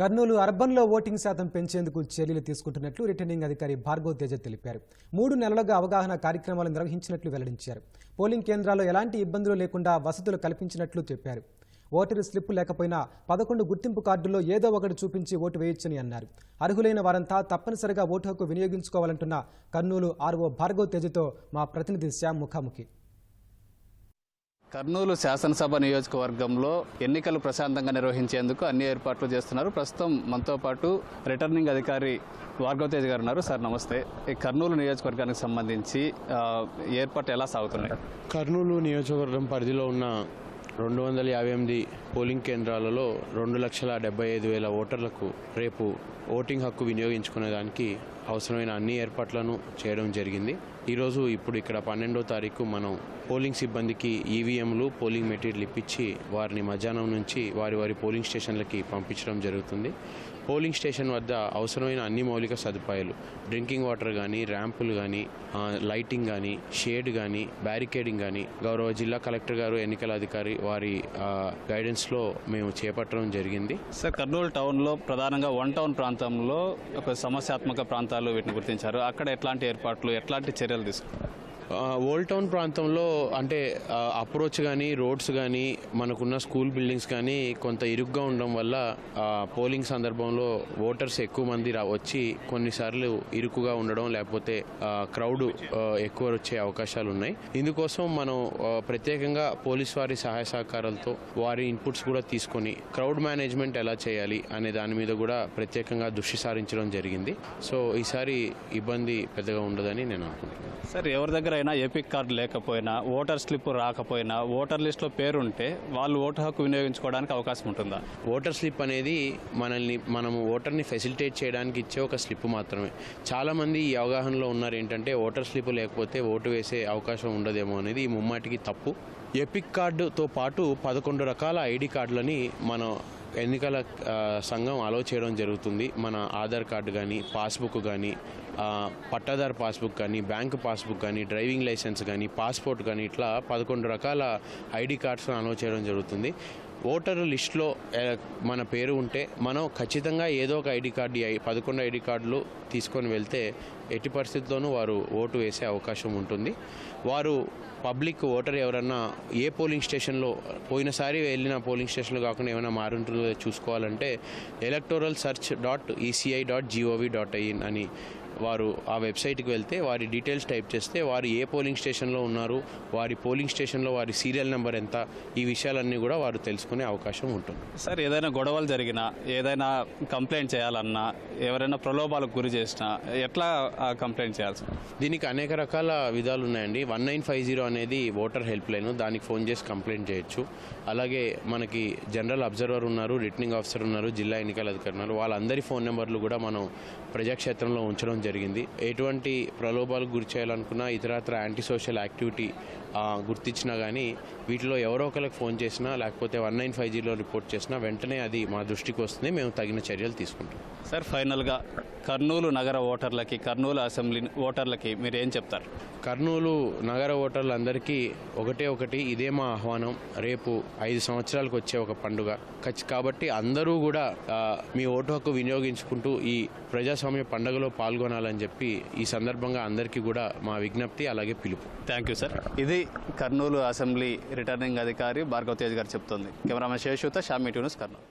కర్నూలు అర్బన్లో ఓటింగ్ శాతం పెంచేందుకు చర్యలు తీసుకుంటున్నట్లు రిటర్నింగ్ అధికారి భార్గవ్ తేజ తెలిపారు. మూడు నెలలుగా అవగాహన కార్యక్రమాలు నిర్వహించినట్లు వెల్లడించారు. పోలింగ్ కేంద్రాల్లో ఎలాంటి ఇబ్బందులు లేకుండా వసతులు కల్పించినట్లు చెప్పారు. ఓటరు స్లిప్ లేకపోయినా పదకొండు గుర్తింపు కార్డుల్లో ఏదో ఒకటి చూపించి ఓటు వేయొచ్చని అన్నారు. అర్హులైన వారంతా తప్పనిసరిగా ఓటు హక్కు వినియోగించుకోవాలంటున్న కర్నూలు ఆర్ఓ భార్గవ్ తేజతో మా ప్రతినిధి శ్యామ్ ముఖాముఖి. కర్నూలు శాసనసభ నియోజకవర్గంలో ఎన్నికలు ప్రశాంతంగా నిర్వహించేందుకు అన్ని ఏర్పాట్లు చేస్తున్నారు. ప్రస్తుతం మనతో పాటు రిటర్నింగ్ అధికారి భార్గవతేజ్ గారు ఉన్నారు. సార్ నమస్తే. ఈ కర్నూలు నియోజకవర్గానికి సంబంధించి ఏర్పాట్లు ఎలా సాగుతున్నాయి? కర్నూలు నియోజకవర్గం పరిధిలో ఉన్న రెండు వందల యాభై ఎనిమిది పోలింగ్ కేంద్రాలలో రెండు లక్షల డెబ్బై ఐదు వేల ఓటర్లకు రేపు ఓటింగ్ హక్కు వినియోగించుకునేదానికి అవసరమైన అన్ని ఏర్పాట్లను చేయడం జరిగింది. ఈరోజు ఇప్పుడు ఇక్కడ పన్నెండో తారీఖు మనం పోలింగ్ సిబ్బందికి ఈవీఎంలు పోలింగ్ మెటీరియల్ ఇప్పించి వారిని మధ్యాహ్నం నుంచి వారి వారి పోలింగ్ స్టేషన్లకి పంపించడం జరుగుతుంది. పోలింగ్ స్టేషన్ వద్ద అవసరమైన అన్ని మౌలిక సదుపాయాలు డ్రింకింగ్ వాటర్ కానీ ర్యాంపులు కానీ లైటింగ్ కానీ షేడ్ కానీ బ్యారికేడింగ్ కానీ గౌరవ జిల్లా కలెక్టర్ గారు ఎన్నికల అధికారి వారి గైడెన్స్లో మేము చేపట్టడం జరిగింది. సార్ కర్నూలు టౌన్లో ప్రధానంగా వన్ టౌన్ ప్రాంతంలో ఒక సమస్యాత్మక ప్రాంతాలు వీటిని గుర్తించారు. అక్కడ ఎట్లాంటి ఏర్పాట్లు ఎట్లాంటి చర్యలు తీసుకున్నారు ఆ, ఓల్డ్ టౌన్ ప్రాంతంలో అంటే అప్రోచ్ కానీ రోడ్స్ కానీ మనకున్న స్కూల్ బిల్డింగ్స్ కానీ కొంత ఇరుగ్గా ఉండడం వల్ల పోలింగ్ సందర్భంలో ఓటర్స్ ఎక్కువ మంది వచ్చి కొన్నిసార్లు ఇరుకుగా ఉండడం లేకపోతే క్రౌడ్ ఎక్కువ వచ్చే అవకాశాలు ఉన్నాయి. ఇందుకోసం మనం ప్రత్యేకంగా పోలీస్ వారి సహాయ సహకారాలతో వారి ఇన్పుట్స్ కూడా తీసుకొని క్రౌడ్ మేనేజ్మెంట్ ఎలా చేయాలి అనే దాని మీద కూడా ప్రత్యేకంగా దృష్టి సారించడం జరిగింది. సో ఈసారి ఇబ్బంది పెద్దగా ఉండదని నేను అనుకుంటున్నాను. సార్ ఎవరి దగ్గర లేకపోయినా ఎపిక్ కార్డు లేకపోయినా ఓటర్ స్లిప్ రాకపోయినా ఓటర్ లిస్ట్లో పేరు ఉంటే వాళ్ళు ఓటు హక్కు వినియోగించుకోవడానికి అవకాశం ఉంటుందా? ఓటర్ స్లిప్ అనేది మనల్ని మనము ఓటర్ని ఫెసిలిటేట్ చేయడానికి ఇచ్చే ఒక స్లిప్ మాత్రమే. చాలామంది ఈ అవగాహనలో ఉన్నారు ఏంటంటే ఓటర్ స్లిప్ లేకపోతే ఓటు వేసే అవకాశం ఉండదేమో అనేది ఈ ముమ్మాటికి తప్పు. ఎపిక్ కార్డుతో పాటు పదకొండు రకాల ఐడి కార్డులని మనం ఎన్నికల సంఘం అలో చేయడం జరుగుతుంది. మన ఆధార్ కార్డు కానీ పాస్బుక్ కానీ పట్టాదారు పాస్బుక్ కానీ బ్యాంక్ పాస్బుక్ కానీ డ్రైవింగ్ లైసెన్స్ కానీ పాస్పోర్ట్ కానీ ఇట్లా పదకొండు రకాల ఐడి కార్డ్స్ అలో చేయడం జరుగుతుంది. ఓటర్ లిస్ట్లో మన పేరు ఉంటే మనం ఖచ్చితంగా ఏదో ఒక ఐడి కార్డు పదకొండు ఐడి కార్డులు తీసుకొని వెళ్తే ఎట్టి పరిస్థితుల్లోనూ వారు ఓటు వేసే అవకాశం ఉంటుంది. వారు పబ్లిక్ ఓటర్ ఎవరన్నా ఏ పోలింగ్ స్టేషన్లో పోయినసారి వెళ్ళిన పోలింగ్ స్టేషన్లో కాకుండా ఏమైనా మారుంటుందో చూసుకోవాలంటే electoral search dot ECI dot gov dot IN అని వారు ఆ వెబ్సైట్కి వెళ్తే వారి డీటెయిల్స్ టైప్ చేస్తే వారు ఏ పోలింగ్ స్టేషన్లో ఉన్నారు వారి పోలింగ్ స్టేషన్లో వారి సీరియల్ నెంబర్ ఎంత ఈ విషయాలన్నీ కూడా వారు తెలుసుకునే అవకాశం ఉంటుంది. సార్ ఏదైనా గొడవలు జరిగినా ఏదైనా కంప్లైంట్ చేయాలన్నా ఎవరైనా ప్రలోభాలకు గురి చేసినా ఎట్లా కంప్లైంట్ చేయాల్సి దీనికి అనేక రకాల విధాలు ఉన్నాయండి వన్ నైన్ ఫైవ్ జీరో అనేది ఓటర్ హెల్ప్ లైన్. దానికి ఫోన్ చేసి కంప్లైంట్ చేయొచ్చు. అలాగే మనకి జనరల్ అబ్జర్వర్ ఉన్నారు రిటర్నింగ్ ఆఫీసర్ ఉన్నారు జిల్లా ఎన్నికల అధికారి ఉన్నారు. వాళ్ళందరి ఫోన్ నెంబర్లు కూడా మనం ప్రజాక్షేత్రంలో ఉంచడం జరిగింది. ఎటువంటి ప్రలోభాలకు గురి చేయాలనుకున్నా ఇతరత్ర యాంటీ సోషల్ యాక్టివిటీ గుర్తించినా కానీ వీటిలో ఎవరో ఒకరికి ఫోన్ చేసినా లేకపోతే one nine five zero report చేసినా వెంటనే అది మా దృష్టికి వస్తుంది. మేము తగిన చర్యలు తీసుకుంటాం. సార్ ఫైనల్గా కర్నూలు నగర ఓటర్లకి కర్నూలు అసెంబ్లీ ఓటర్లకి మీరు ఏం చెప్తారు? కర్నూలు నగర ఓటర్లందరికీ ఒకటే ఒకటి ఇదే మా ఆహ్వానం. రేపు ఐదు సంవత్సరాలకు వచ్చే ఒక పండుగ. ఖచ్చి- కాబట్టి అందరూ కూడా మీ ఓటు హక్కు వినియోగించుకుంటూ ఈ ప్రజాస్వామ్య పండుగలో పాల్గొనాలని చెప్పి ఈ సందర్భంగా అందరికీ కూడా మా విజ్ఞప్తి అలాగే పిలుపు. థ్యాంక్ యూ సార్ ఇది కర్నూలు అసెంబ్లీ రిటర్నింగ్ అధికారి భార్గవ్ తేజ్ గారు చెప్తుంది. కెమెరామెన్ శేషుతో షామీ ట్యూన్స్ కర్నూలు.